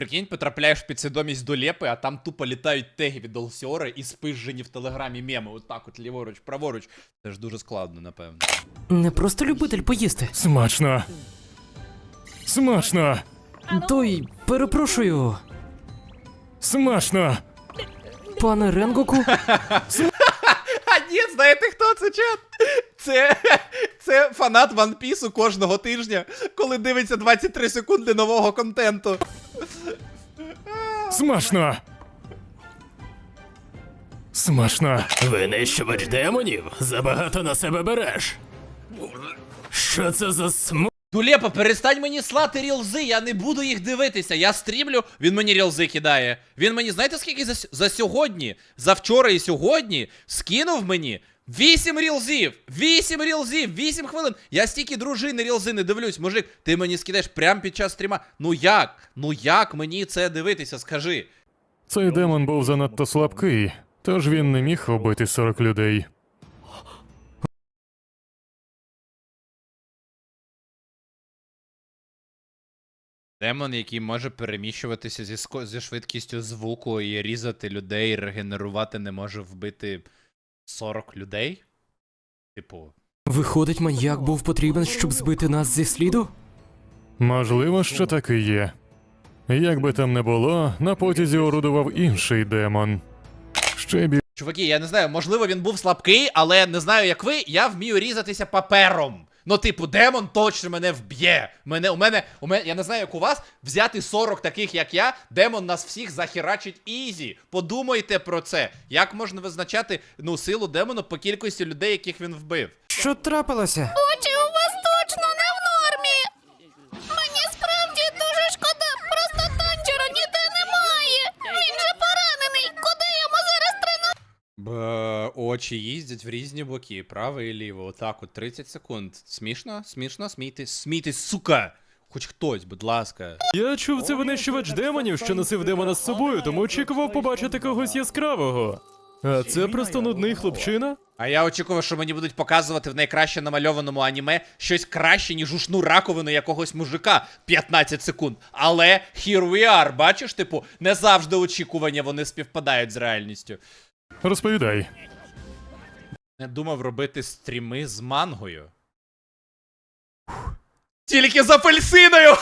Прикинь, потрапляєш в підсвідомість до Лєпи, а там тупо літають теги від Олсіора і спижжені в телеграмі меми. Отак от ліворуч, праворуч. Це ж дуже складно, напевно. Не просто любитель поїсти. Смачно. Смачно. Той, перепрошую, Смачно. пане Ренгоку. А ні, знаєте хто це чат? Це, це фанат One Piece кожного тижня, коли дивиться 23 секунди нового контенту. Смачно. Смачно. Винищувач демонів? Забагато на себе береш. Що це за см... Дулепа, перестань мені слати рілзи, я не буду їх дивитися. Я стрімлю, він мені рілзи кидає. Він мені, знаєте, скільки за, за сьогодні, за вчора і сьогодні скинув мені 8 рілзів! 8 рілзів! 8 хвилин! Я стільки дружини рілзи не дивлюсь, мужик, ти мені скидаєш прямо під час стріма. Ну як? Ну як мені це дивитися, скажи? Цей демон був занадто слабкий, тож він не міг убити 40 людей. Демон, який може переміщуватися зі, ско- зі швидкістю звуку і різати людей, регенерувати, не може вбити 40 людей? Типу. Виходить, маньяк був потрібен, щоб збити нас зі сліду? Можливо, що так і є. Як би там не було, на потязі орудував інший демон. Ще більше. Чуваки, я не знаю, можливо, він був слабкий, але не знаю, як ви, я вмію різатися папером. Ну, типу, демон точно мене вб'є. Мене, у мене, у мене, я не знаю, як у вас, взяти 40 таких, як я, демон нас всіх захерачить ізі. Подумайте про це. Як можна визначати ну, силу демону по кількості людей, яких він вбив? Що трапилося? Б, очі їздять в різні боки, право і ліво. Отак, от 30 секунд. Смішно? Смішно? Смійтесь, смійтесь, сука! Хоч хтось, будь ласка. Я чув, це винищувач демонів, що носив демона з собою, тому очікував побачити когось яскравого. А це просто нудний хлопчина? А я очікував, що мені будуть показувати в найкраще намальованому аніме щось краще, ніж ушну раковину якогось мужика 15 секунд. Але here we are, бачиш, типу, не завжди очікування вони співпадають з реальністю. Розповідай. Не думав робити стріми з мангою. Тільки за апельсиною!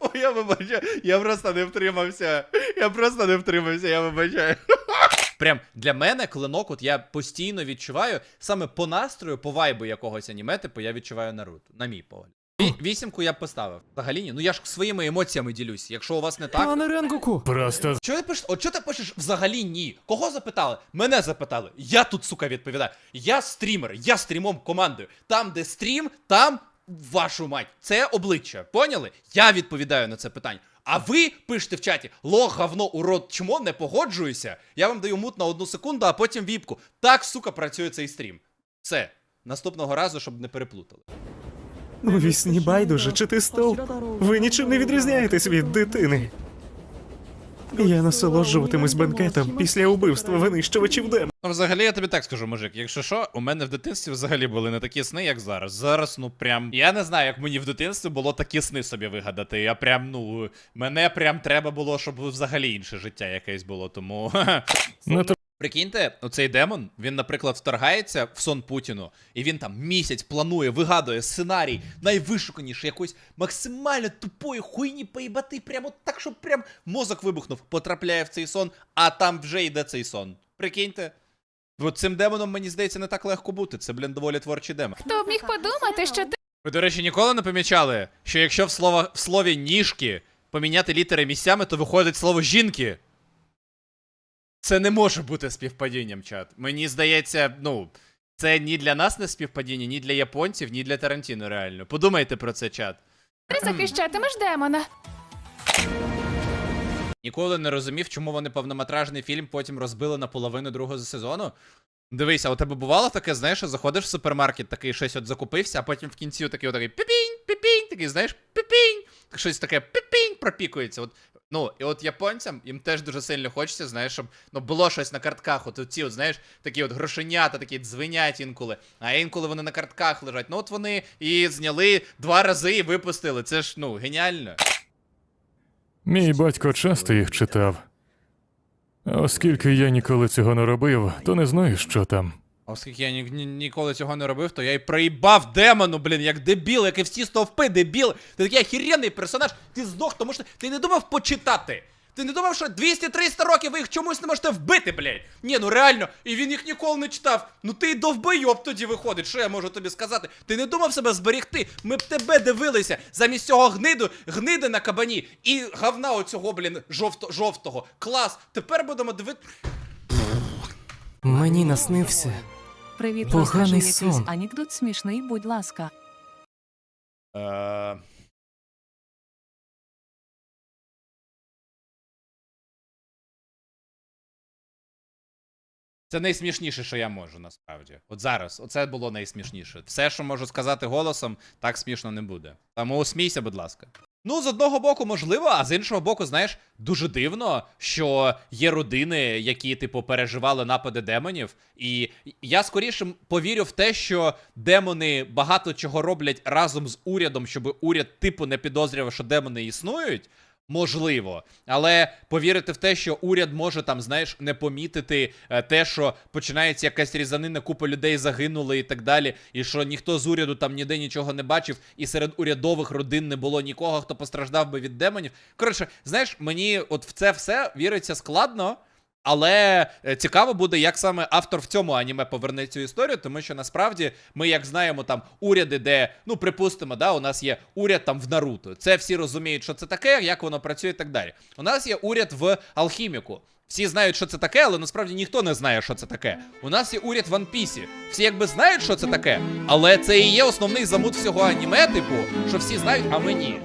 Ой, я вибачаю, я просто не втримався. Я просто не втримався, я вибачаю. Прям для мене клинок, от я постійно відчуваю, саме по настрою, по вайбу якогось аніме, типу, я відчуваю Наруто, на мій погляд. Ві- Вісімку я б поставив. Взагалі ні. Ну я ж своїми емоціями ділюсь. Якщо у вас не так. Пане Ренгоку. Просто Чого ти пишеш? От чого ти пишеш взагалі ні? Кого запитали? Мене запитали. Я тут, сука, відповідаю. Я стрімер, я стрімом командую. Там, де стрім, там вашу мать. Це обличчя. Поняли? Я відповідаю на це питання. А ви пишете в чаті лох, говно, урод, чмо, не погоджуюся. Я вам даю мут на одну секунду, а потім віпку. Так, сука, працює цей стрім. Все. Наступного разу, щоб не переплутали. У вісні байдуже, чи ти стовп? Ви нічим не відрізняєтесь від дитини. Я насолоджуватимусь бенкетом після убивства винищувачів дем. Ну, взагалі, я тобі так скажу, мужик. Якщо що, у мене в дитинстві взагалі були не такі сни, як зараз. Зараз, ну прям. Я не знаю, як мені в дитинстві було такі сни собі вигадати. Я прям, ну, мене прям треба було, щоб взагалі інше життя якесь було. Тому. Прикиньте, оцей демон, він, наприклад, вторгається в сон Путіну, і він там місяць планує, вигадує сценарій найвишуканіший, якоїсь максимально тупої хуйні поїбати, прямо так, щоб прям мозок вибухнув, потрапляє в цей сон, а там вже йде цей сон. Прикиньте. От цим демоном, мені здається, не так легко бути. Це, блін, доволі творчий демон. Хто б міг подумати, що ти Ви, до речі, ніколи не помічали, що якщо в, слово, в слові ніжки поміняти літери місцями, то виходить слово жінки. Це не може бути співпадінням, чат. Мені здається, ну, це ні для нас не співпадіння, ні для японців, ні для Тарантіно, реально. Подумайте про це, чат. Ти захищатимеш демона? Ніколи не розумів, чому вони повнометражний фільм потім розбили на половину другого сезону. Дивись, а у тебе бувало таке, знаєш, що заходиш в супермаркет, такий щось от закупився, а потім в кінці такий отакий піпінь, піпінь, такий, знаєш, піпінь, щось таке піпінь пропікується. От Ну, і от японцям їм теж дуже сильно хочеться, знаєш, щоб ну, було щось на картках. От ці, от, знаєш, такі от грошенята, такі дзвенять інколи, а інколи вони на картках лежать. Ну от вони і зняли два рази і випустили. Це ж ну геніально. Мій батько часто їх читав. Оскільки я ніколи цього не робив, то не знаю, що там. Оскільки я ні, ні- ніколи цього не робив, то я й проїбав демону, блін, як дебіл, як і всі стовпи, дебіл. Ти такий охеренний персонаж, ти здох, тому що ти не думав почитати. Ти не думав, що 200-300 років ви їх чомусь не можете вбити, блядь? Ні, ну реально, і він їх ніколи не читав. Ну ти й довбойоб тоді виходить, що я можу тобі сказати? Ти не думав себе зберігти? Ми б тебе дивилися замість цього гниду, гниди на кабані і говна оцього, блін, жовто, жовтого. Клас, тепер будемо дивити. Мені наснився. Привіт, Поганий розкажи якийсь сон. анекдот смішний, будь ласка. Е... Це найсмішніше, що я можу, насправді. От зараз, оце було найсмішніше. Все, що можу сказати голосом, так смішно не буде. Тому смійся, будь ласка. Ну, з одного боку, можливо, а з іншого боку, знаєш, дуже дивно, що є родини, які, типу, переживали напади демонів. І я скоріше повірю в те, що демони багато чого роблять разом з урядом, щоб уряд, типу, не підозрював, що демони існують. Можливо, але повірити в те, що уряд може там, знаєш, не помітити е, те, що починається якась різанина, купа людей загинули і так далі, і що ніхто з уряду там ніде нічого не бачив, і серед урядових родин не було нікого, хто постраждав би від демонів. Коротше, знаєш, мені от в це все віриться складно. Але е, цікаво буде, як саме автор в цьому аніме поверне цю історію, тому що насправді ми, як знаємо, там уряди, де, ну припустимо, да, у нас є уряд там в Наруто. Це всі розуміють, що це таке, як воно працює і так далі. У нас є уряд в Алхіміку. Всі знають, що це таке, але насправді ніхто не знає, що це таке. У нас є уряд в Piece. Всі якби знають, що це таке, але це і є основний замут всього аніме, типу, що всі знають, а ми ні.